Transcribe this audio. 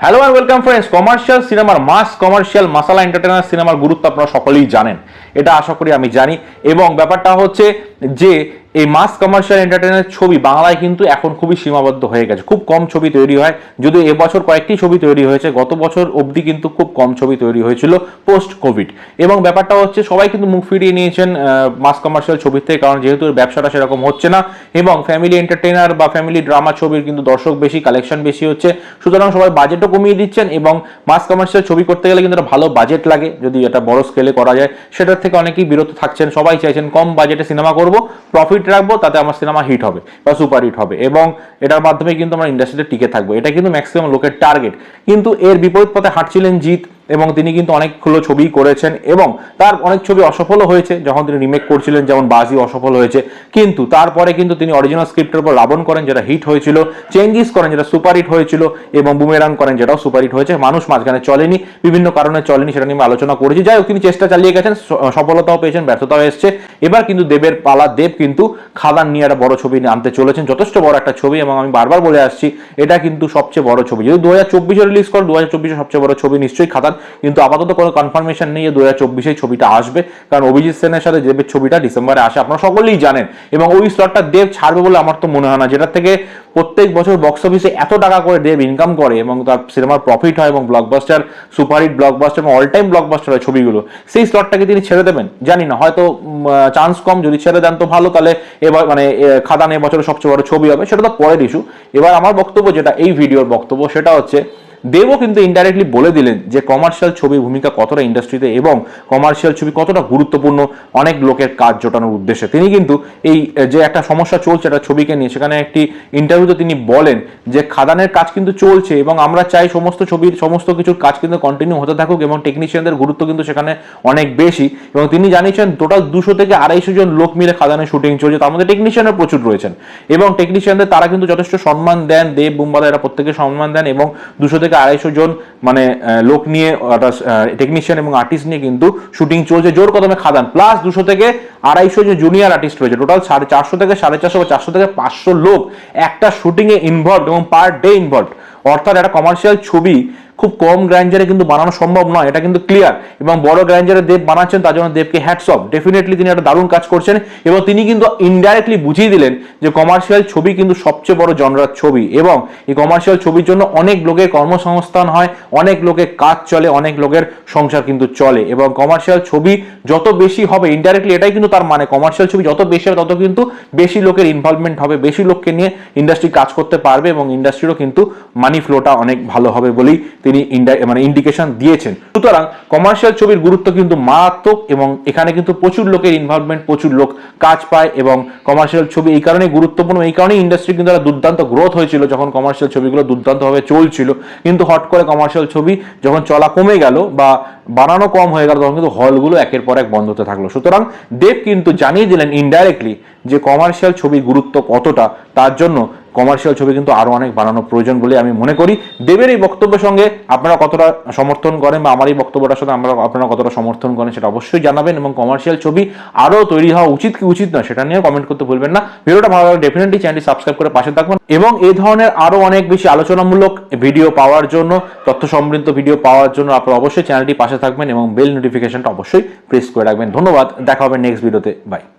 Hello and welcome friends commercial সিনেমার mass commercial মাসালা entertainer সিনেমার গুরুত্ব আপনারা সকলেই জানেন। এটা আশা করি আমি জানি। এবং ব্যাপারটা হচ্ছে যে এই মাস কমার্শিয়াল এন্টারটেনার ছবি বাংলায় কিন্তু এখন খুবই সীমাবদ্ধ হয়ে গেছে। খুব কম ছবি তৈরি হয়। যদিও এবছর কয়েকটি ছবি তৈরি হয়েছে, গত বছর অবধি কিন্তু খুব কম ছবি তৈরি হয়েছিল পোস্ট কোভিড এবং ব্যাপারটা হচ্ছে, সবাই কিন্তু মুখ ফিরিয়ে নিয়েছেন মাস কমার্শিয়াল ছবির থেকে, কারণ যেহেতু ব্যবসাটা সেরকম হচ্ছে না, এবং ফ্যামিলি এন্টারটেনার বা ফ্যামিলি ড্রামা ছবির কিন্তু দর্শক বেশি কালেকশন বেশি হচ্ছে। সুতরাং সবাই বাজেটও কমিয়ে দিচ্ছেন, এবং মাস কমার্শিয়াল ছবি করতে গেলে কিন্তু একটা ভালো বাজেট লাগে, যদি এটা বড় স্কেলে করা যায়। সেটার থেকে অনেকেই বিরত থাকছেন, সবাই চাইছেন কম বাজেটে সিনেমা করব প্রফিট রাখব, তাতে আমার সিনেমা হিট হবে বা সুপার হিট হবে। এবং এটার মাধ্যমে কিন্তু আমরা ইন্ডাস্ট্রিতে টিকে থাকব। এটা কিন্তু ম্যাক্সিমাম লোকের টার্গেট কিন্তু এর বিপরীত পথে হাঁটছিলেন জিৎ এবং তিনি কিন্তু অনেকগুলো ছবি করেছেন এবং তার অনেক ছবি অসফলও হয়েছে, যখন তিনি রিমেক করছিলেন, যেমন বাজি অসফল হয়েছে। কিন্তু তারপরে কিন্তু তিনি অরিজিনাল স্ক্রিপ্টের উপর রাবণ করেন, যেটা হিট হয়েছিল চেঞ্জিস করেন, যেটা সুপার হিট হয়েছিল, এবং বুমেরাং করেন, যেটাও সুপার হিট হয়েছে। মানুষ মাঝখানে চলেনি, বিভিন্ন কারণে চলেনি, সেটা নিয়ে আমি আলোচনা করেছি। যাই হোক, তিনি চেষ্টা চালিয়ে গেছেন সফলতাও পেয়েছেন, ব্যর্থতাও এসছে। এবার কিন্তু দেবের পালা, দেব কিন্তু খাদান নিয়ে একটা বড় ছবি আনতে চলেছেন, যথেষ্ট বড় একটা ছবি, এবং আমি বারবার বলে আসছি, এটা কিন্তু সবচেয়ে বড় ছবি। যদি দু হাজার চব্বিশে রিলিজ করে দু হাজার চব্বিশে সবচেয়ে বড় ছবি নিশ্চয়ই খাদান কিন্তু আপাতত কোনো কনফার্মেশন নেই দু হাজার চব্বিশে ছবিটা আসবে। কারণ অভিজিৎ সেনের সাথে দেবের ছবিটা ডিসেম্বরে আসে, আপনারা সকলেই জানেন। এবং ওই স্লটটা দেব ছাড়বে বলে আমার তো মনে হয় না যেটা থেকে প্রত্যেক বছর বক্স অফিসে এত টাকা করে দেব ইনকাম করে এবং তার সিনেমার প্রফিট হয় এবং ব্লকবাস্টার সুপারহিট ব্লকবাস্টার এবং অল টাইম ব্লকবাস্টার হয় ছবিগুলো, সেই স্লটটাকে তিনি ছেড়ে দেবেন। জানি না, হয়তো চান্স কম, যদি ছেড়ে দেন তো ভালো, তাহলে এবার মানে খাদান এবছরের সবচেয়ে বড় ছবি হবে, সেটা তো পরের ইস্যু এবার আমার বক্তব্য যেটা, এই ভিডিওর বক্তব্য, সেটা হচ্ছে দেবও কিন্তু ইনডাইরেক্টলি বলে দিলেন যে কমার্শিয়াল ছবির ভূমিকা কতটা ইন্ডাস্ট্রিতে এবং কমার্শিয়াল ছবি কতটা গুরুত্বপূর্ণ অনেক লোকের কাজ জোটানোর উদ্দেশ্যে। তিনি কিন্তু এই যে একটা সমস্যা চলছে একটা ছবিকে নিয়ে, সেখানে একটি ইন্টারভিউতে তিনি বলেন যে খাদানের কাজ কিন্তু চলছে এবং আমরা চাই সমস্ত ছবির, সমস্ত কিছুর কাজ কিন্তু কন্টিনিউ হতে থাকুক এবং টেকনিশিয়ানদের গুরুত্ব কিন্তু সেখানে অনেক বেশি। এবং তিনি জানিয়েছেন টোটাল দুশো থেকে আড়াইশো জন লোক মিলে খাদানের শুটিং চলছে, তার মধ্যে টেকনিশিয়ানরা প্রচুর রয়েছেন। এবং টেকনিশিয়ানদের তারা কিন্তু যথেষ্ট সম্মান দেন, দেব বুম্বাদা এরা প্রত্যেকে সম্মান দেন এবং দুশো থেকে আড়াইশো জন মানে লোক নিয়ে টেকনিশিয়ান এবং আর্টিস্ট নিয়ে কিন্তু শুটিং চলছে। জোর কদমে খাদান। প্লাস দুশো থেকে আড়াইশো যে জুনিয়র আর্টিস্ট রয়েছে টোটাল সাড়ে চারশো থেকে সাড়ে চারশো বা চারশো থেকে পাঁচশো লোক একটা শুটিংয়ে ইনভলভ এবং পার ডে ইনভলভ অর্থাৎ একটা কমার্শিয়াল ছবি খুব কম গ্র্যান্ডারে কিন্তু বানানো সম্ভব নয়, এটা কিন্তু ক্লিয়ার এবং বড় গ্র্যান্ডারে দেব বানাচ্ছেন, তার জন্য দেবকে হ্যাটস অফ ডেফিনেটলি তিনি একটা দারুণ কাজ করছেন, এবং তিনি কিন্তু ইনডাইরেক্টলি বুঝিয়ে দিলেন যে কমার্শিয়াল ছবি কিন্তু সবচেয়ে বড় জনরার ছবি। এবং এই কমার্শিয়াল ছবির জন্য অনেক লোকের কর্মসংস্থান হয়, অনেক লোকের কাজ চলে, অনেক লোকের সংসার কিন্তু চলে। এবং কমার্শিয়াল ছবি যত বেশি হবে ইনডাইরেক্টলি এটাই কিন্তু তার মানে। কমার্শিয়াল ছবি যত বেশি হবে, তত কিন্তু বেশি লোকের ইনভলভমেন্ট হবে, বেশি লোককে নিয়ে ইন্ডাস্ট্রি কাজ করতে পারবে, এবং ইন্ডাস্ট্রিরও কিন্তু মানি ফ্লোটা অনেক ভালো হবে বলেই তিনি মানে ইন্ডিকেশন দিয়েছেন। সুতরাং কমার্শিয়াল ছবির গুরুত্ব কিন্তু মারাত্মক এবং এখানে কিন্তু প্রচুর লোকের ইনভলভমেন্ট প্রচুর লোক কাজ পায় এবং কমার্শিয়াল ছবি এই কারণে গুরুত্বপূর্ণ, এই কারণে ইন্ডাস্ট্রি কিন্তু একটা দুর্দান্ত গ্রোথ হয়েছিল যখন কমার্শিয়াল ছবিগুলো দুর্দান্তভাবে চলছিল। কিন্তু হট করে কমার্শিয়াল ছবি যখন চলা কমে গেল বা বানানো কম হয়ে গেল, তখন কিন্তু হলগুলো একের পর এক বন্ধ হতে থাকল। সুতরাং দেব কিন্তু জানিয়ে দিলেন ইনডাইরেক্টলি যে কমার্শিয়াল ছবির গুরুত্ব কতটা, তার জন্য কমার্শিয়াল ছবি কিন্তু আরও অনেক বানানো প্রয়োজন বলে আমি মনে করি। দেবের এই বক্তব্যের সঙ্গে আপনারা কতটা সমর্থন করেন বা আমার এই বক্তব্যটার সাথে আমরা আপনারা কতটা সমর্থন করেন সেটা অবশ্যই জানাবেন এবং কমার্শিয়াল ছবি আরও তৈরি হওয়া উচিত কি উচিত নয় সেটা নিয়ে কমেন্ট করতে ভুলবেন না। ভিডিওটা ভালো লাগলে ডেফিনেটলি চ্যানেলটি সাবস্ক্রাইব করে পাশে থাকবেন এবং এই ধরনের আরও অনেক বেশি আলোচনামূলক ভিডিও পাওয়ার জন্য তথ্য সমৃদ্ধ ভিডিও পাওয়ার জন্য আপনারা অবশ্যই চ্যানেলটি পাশে থাকবেন এবং বেল নোটিফিকেশনটা অবশ্যই প্রেস করে রাখবেন। ধন্যবাদ। দেখা হবে নেক্সট ভিডিওতে বাই